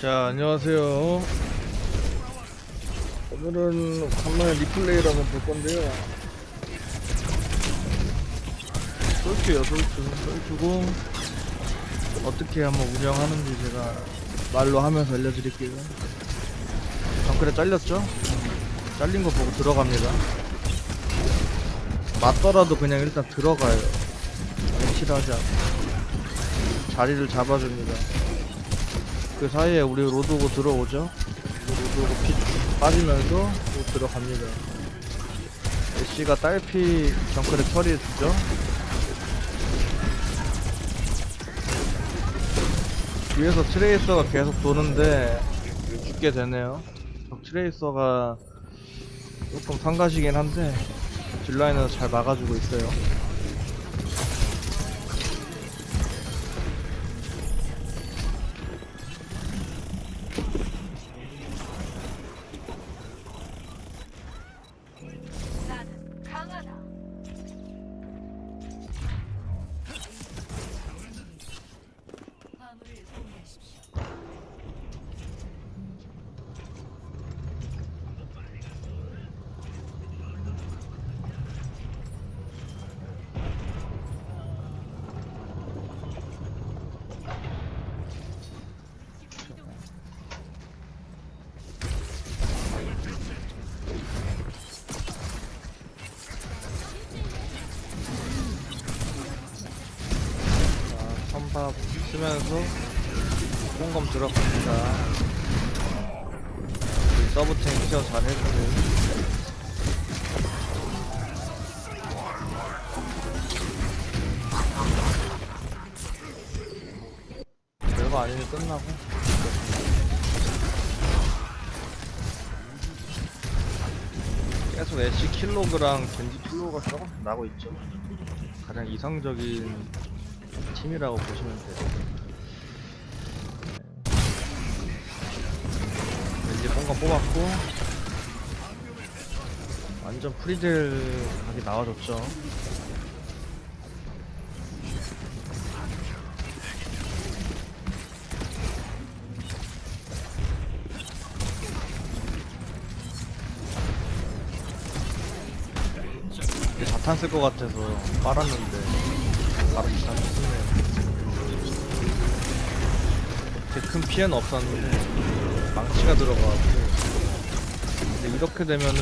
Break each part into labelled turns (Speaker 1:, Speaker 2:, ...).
Speaker 1: 자 안녕하세요. 오늘은 간만에 리플레이를 한번 볼 건데요. 솔트요 솔트. 솔트고 어떻게 한번 운영하는지 제가 말로 하면서 알려드릴게요. 정글에 잘렸죠? 잘린 거 보고 들어갑니다. 맞더라도 그냥 일단 들어가요. 확실하지 않고. 자리를 잡아줍니다 그 사이에 우리 로드오고 들어오죠? 로드오고 피 빠지면서 또 들어갑니다. 애쉬가 딸피 정글에 처리해주죠? 뒤에서 트레이서가 계속 도는데 죽게 되네요. 트레이서가 조금 상가시긴 한데 딜라인은 잘 막아주고 있어요 자, 선밥 쓰면서 꽁검 들어갑니다. 우리 서브 탱 케어 잘 해주고. 별거 아니면 끝나고. 계속 애쉬 킬로그랑 겐지 킬로가 조금 나고 있죠. 가장 이상적인 팀이라고 보시면 돼요. 네. 왠지 뽕건 뽑았고 완전 프리딜 각이 나와줬죠. 이제 자탄 쓸 것 같아서 빨았는데 바로. 그렇게 큰 피해는 없었는데 망치가 들어가고 근데 이렇게 되면은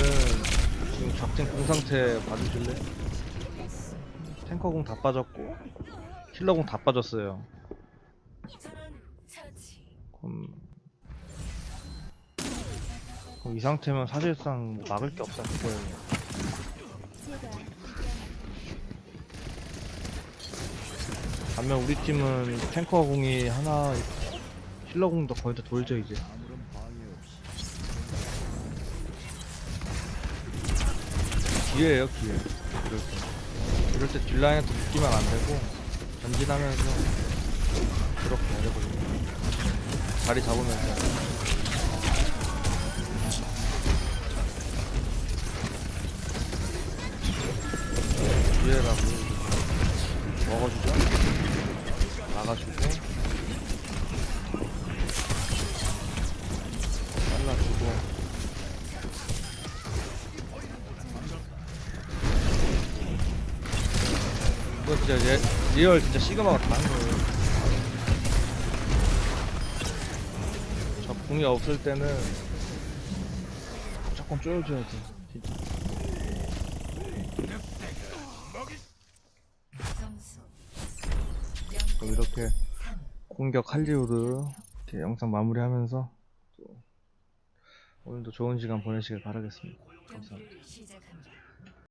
Speaker 1: 지금 적팀 공 상태 봐주실래? 탱커 공 다 빠졌고 힐러 공 다 빠졌어요. 그럼 그럼 이 상태면 사실상 뭐 막을 게 없었을 거예요 반면 우리 팀은 탱커 공이 하나 힐러 공도 거의 다 돌죠 이제. 기회예요 기회. 이럴 때. 이럴 때 딜라인한테 묶이면 안 되고 전진하면서 그렇게 해야 되거든요 자리 잡으면서 막아주고. 잘라주고. 이거 진짜 리, 리얼 진짜 시그마가 다한 거예요 저 궁이 없을 때는 무조건 쪼여줘야 돼 진짜
Speaker 2: 점수
Speaker 1: 그럼 이렇게 공격 할리우드 이렇게 영상 마무리하면서 또 오늘도 좋은 시간 보내시길 바라겠습니다.
Speaker 2: 감사합니다.